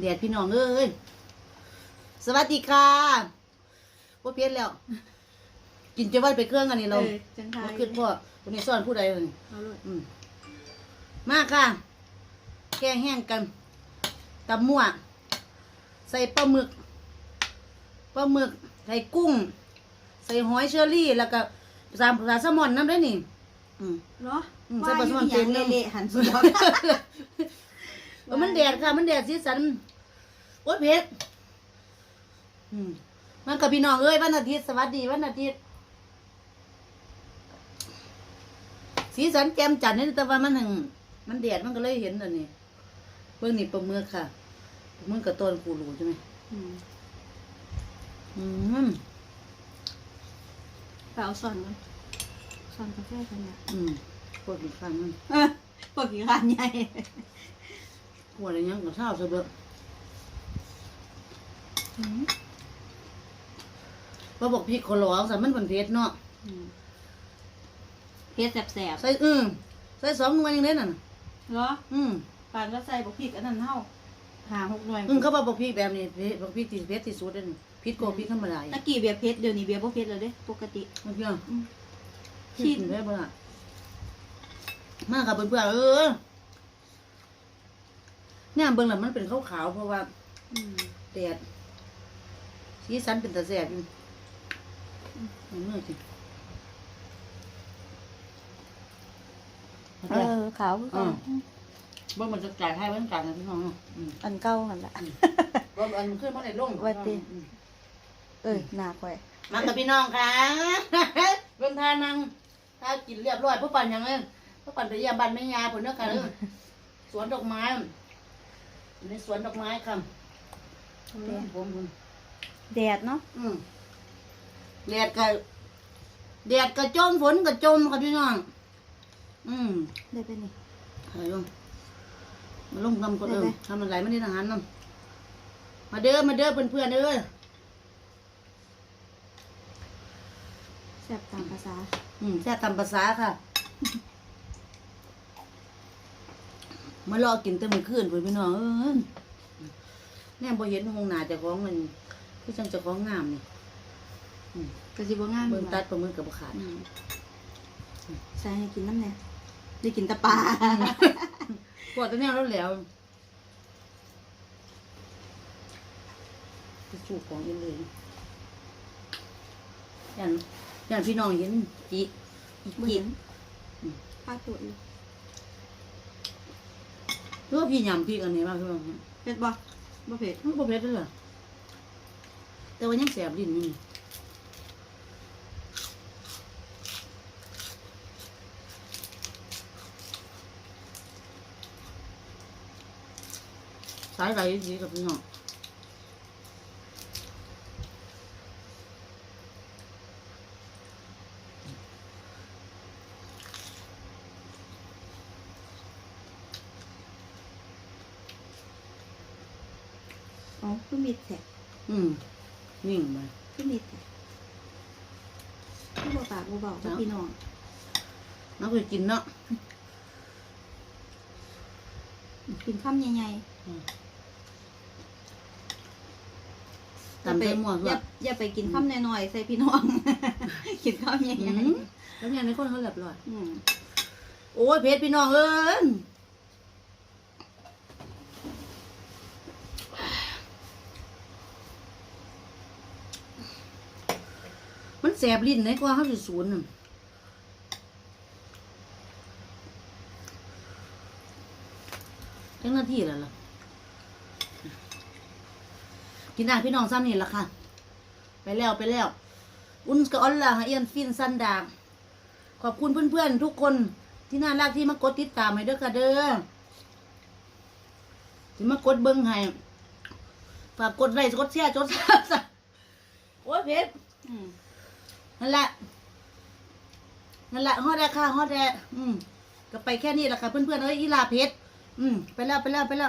แดดพี่น้องเอ้ยสวัสดีค่ะว่าเพี้ยนแล้ว กินจะว่าไปเครื่องอันนี้เราเออจังไทมายขึ้นพ่อคนนี้สอนผู้ใดเลยเอาเลยอืมมาค่ะ แกงแห้งกันตำมั่ว ใส่ปลาหมึกปลาหมึกใส่กุ้ง ใส่หอยเชอรี่แล้วก็ภาษาภาษาแซลมอนน้ำด้วยนี่ อืมเหรออืมว่าใส่ปลาอยู่ส้มอเต็ย่ามงเลย เละๆหันสวนเออมันแดดค่ะ มันแดดสีสัน โอ๊ยเผ็ดอืมมันกับพี่น้องเอ้ยวันอาทิตย์สวัสดีวันอาทิตย์สีสันแจ่มจัดนี่แต่ว่ามันหนึ่งมันแดดมันก็เลยเห็นอันนี้เบื้องนี่ปลาหมึกค่ะปลาหมึกกับต้นกูรูใช่ไหมอืมอืมไปเอาสอนกันสอนกาแฟกันเนี่ยอืมปวดอีกครั้งนึงเออปกกี่ขานใหญ่ปวดอะไรยังกับเช้าซะเบ้อ อืมว่าบอกพี่ขอร้องสันมันเป็นเผ็ดเนาะอืมเพชรแสบใส่อืมใส่สองหน่วยยังได้นั่นๆเหรออืมปานก็ใส่บกพริกอันนั้นเท่าหาหกหน่วยอืมเขาบอกบอกพี่แบบนี้พี่บอกพี่ตีเพชรที่สุดเลยพิษโกว่าพิษธรรมดาอีกตะกี้เบียร์เพชรเดี๋ยวนี้เบียร์บ่เพชรเลยเด้ปกติ มันเพื่อนอืมพิษแม่บ่ล่ะมากับเพื่อนๆเออเนี่ยเบิ่งแล้วมันเป็นขาวๆเพราะว่าอืมแดด สีสันเป็นตาแสบอยู่อืมมือสิเออขาวคือกันเบิ่งมันจะจ่ายให้เบิ่งจ่ายให้พี่น้องเนาะอืมอันเก่าหันละบ่อันขึ้นมาในร่มว่าติ อืมเอ้ยหนาข่อยมากับพี่น้องค่ะ เบิ่งทานังถ้ากินเรียบร้อยผู้ปั่นหยังเอ้ยผู้ปั่นไปเยี่ยมบ้านแม่ยาผลเด้อค่ะเด้อสวนดอกไม้อยู่ในสวนดอกไม้ค่ะอืมผมผม แดดเนาะอืมแดดก็แดดก็จมฝนก็จมค่ะพี่น้อง อืมได้ไปนี่เฮ้ยลงมาลงทำก็เออได้ไหมทำอะไรไม่ได้ทหารนำมาเด้อมาเด้อเพื่อนเพื่อนๆเด้อแซ่บตามภาษา อืมแค่ทำภาษาค่ะมารอกินแต่มื้อคืนเพื่อนพี่น้องเออแน่บ่เห็นหงหน้าเจ้าของมัน คือจังเจ้าของงามนี่ก็สิบ่งามเบิ่งอยู่ตัว่ะดปลาหมือกับบ่ขาดอืมใส่ให้กินน้ำเนี่ยได้กินแตะปลาปวดแต่แนวแล้วแหล้วจะสูบของเองเลยยันยันพี่น้องเห็นจีอีบ่จีเห็นปลาตัวอยู่หรือว่าพี่ยำพี่กันนี่มากพี่น้องเผ็ดบ่บ่เผ็ดมันบ่เผ็ดเลยเหรอ แต่ว่ายังแสบลิ้นอยู่นี่สายไหลดีกับพี่น้องอ๋อคือมีดแท้อืม นิ่งไปคือมีดแท้คือบ่ปากบ่เบากับพี่น้องน้ำไปกินเนาะกินข้ามใหญ่ตำๆใส่หม้ออด้วย่ายอย่าไปกินข้ามน้อยๆใส่พี่น้อง กินข้ามใหอืญ่มแล้วยังในคนเขาหลับร้อยๆอืมโอ้ยเพชรพี่น้องเอ้ย แสบลิ้นในกว่าเขาสิศูนย์น่ะจังหน้าที่แล้วล่ะกินได้พี่น้องซ้ำนี่ละค่ะ ไปแล้วไปแล้ว อุ่นกับออนล่ะฮะเอียนฟินซันดาขอบคุณเพื่อนๆทุกคนที่น่ารักที่มากดติดตามให้เด้อค่ะเด้อที่มากดเบิ้งให้ฝากกดไลค์กดแชร์กดซับสไครบ์โอ้ยเพชร นั่นแหละนั่นแหละฮอดแดค่ะฮอดแดอืมก็ไปแค่นี้แหละค่ะเพื่อนๆเอ้ยอีลาเพชรอืมไปแล้วไปแล้วไปแล้ว